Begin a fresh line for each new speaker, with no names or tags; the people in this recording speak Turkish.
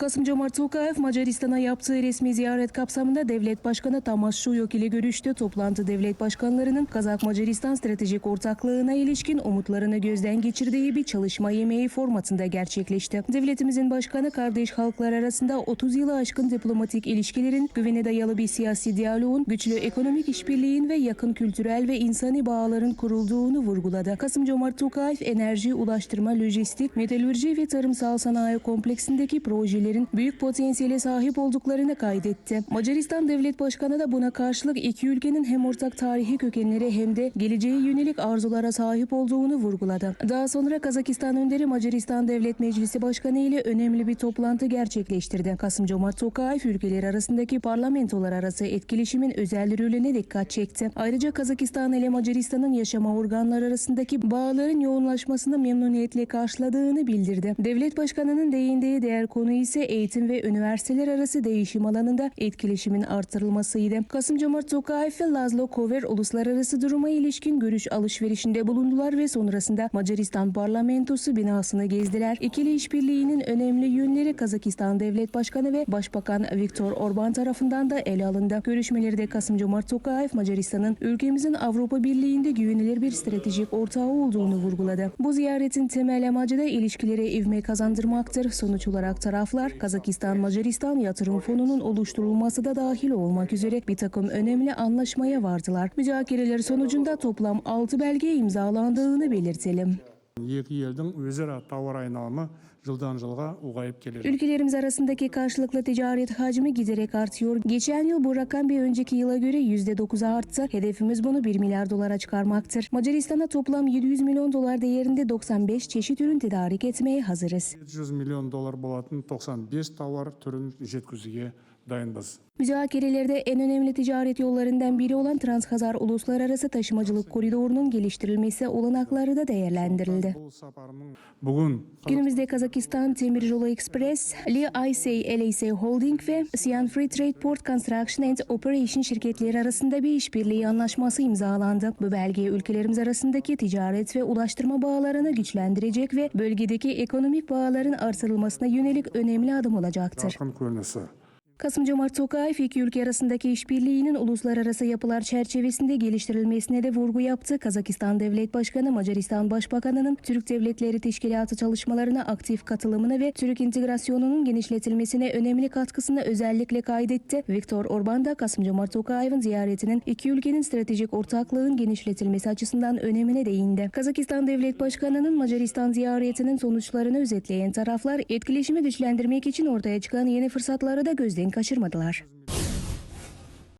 Kasım-Jomart Tokayev Macaristan'a yaptığı resmi ziyaret kapsamında Devlet Başkanı Tamas Şuyok ile görüştü. Toplantı devlet başkanlarının Kazak-Macaristan stratejik ortaklığına ilişkin umutlarını gözden geçirdiği bir çalışma yemeği formatında gerçekleşti. Devletimizin başkanı kardeş halklar arasında 30 yılı aşkın diplomatik ilişkilerin güvene dayalı bir siyasi diyaloğun, güçlü ekonomik işbirliğin ve yakın kültürel ve insani bağların kurulduğunu vurguladı. Kasım-Jomart Tokayev enerji, ulaştırma, lojistik, metalürji ve tarımsal sanayi kompleksindeki projelerin büyük potansiyele sahip olduklarını kaydetti. Macaristan Devlet Başkanı da buna karşılık iki ülkenin hem ortak tarihi kökenleri hem de geleceğe yönelik arzulara sahip olduğunu vurguladı. Daha sonra Kazakistan önderi Macaristan Devlet Meclisi Başkanı ile önemli bir toplantı gerçekleştirdi. Kasım-Jomart Tokayev ülkeler arasındaki parlamentolar arası etkileşimin özel rolüne dikkat çekti. Ayrıca Kazakistan ile Macaristan'ın yaşama organları arasındaki bağların yoğunlaşmasını memnuniyetle karşıladığını bildirdi. Devlet Başkanı'nın değindiği diğer konu ise eğitim ve üniversiteler arası değişim alanında etkileşimin artırılmasıydı. Kasım-Jomart Tokayev ve Laszlo Kover uluslararası duruma ilişkin görüş alışverişinde bulundular ve sonrasında Macaristan parlamentosu binasını gezdiler. İkili işbirliğinin önemli yönleri Kazakistan Devlet Başkanı ve Başbakan Viktor Orban tarafından da ele alındı. Görüşmelerde Kasım-Jomart Tokayev Macaristan'ın ülkemizin Avrupa Birliği'nde güvenilir bir stratejik ortağı olduğunu vurguladı. Bu ziyaretin temel amacı da ilişkilere ivme kazandırmaktır. Sonuç olarak taraflar Kazakistan-Macaristan Yatırım Fonu'nun oluşturulması da dahil olmak üzere bir takım önemli anlaşmaya vardılar. Müzakereler sonucunda toplam 6 belge imzalandığını belirtelim
екі елдің өзара тауар айналымы жылдан жылға ұлғайып келеді
Ülkelerimiz arasındaki karşılıklı ticaret hacmi giderek artıyor. Geçen yıl bu rakam bir önceki yıla göre %9'a arttı. Hedefimiz bunu 1 milyar dolara çıkarmaktır. Macaristan'a toplam 700 milyon dolar değerinde 95 çeşit ürün tedarik etmeye hazırız.
700 миллион доллар болатын 95 тауар түрін жеткізуге dayanılması.
Müzakerelerde en önemli ticaret yollarından biri olan Transkazar Uluslararası Taşımacılık Koridoru'nun geliştirilmesi olanakları da değerlendirildi.
Bugün
günümüzde Kazakistan Demir Yolu Express, Li Aysey LAC Holding ve Sian Free Trade Port Construction and Operation şirketleri arasında bir işbirliği anlaşması imzalandı. Bu belge ülkelerimiz arasındaki ticaret ve ulaştırma bağlarını güçlendirecek ve bölgedeki ekonomik bağların artırılmasına yönelik önemli adım olacaktır. Kasım-Cumart Tokayev iki ülke arasındaki işbirliğinin uluslararası yapılar çerçevesinde geliştirilmesine de vurgu yaptı. Kazakistan Devlet Başkanı Macaristan Başbakanı'nın Türk Devletleri Teşkilatı çalışmalarına aktif katılımını ve Türk integrasyonunun genişletilmesine önemli katkısını özellikle kaydetti. Viktor Orban da Kasım-Cumart Tokayev'in ziyaretinin iki ülkenin stratejik ortaklığın genişletilmesi açısından önemine değindi. Kazakistan Devlet Başkanı'nın Macaristan ziyaretinin sonuçlarını özetleyen taraflar etkileşimi güçlendirmek için ortaya çıkan yeni fırsatları da gözden kaçırmadılar.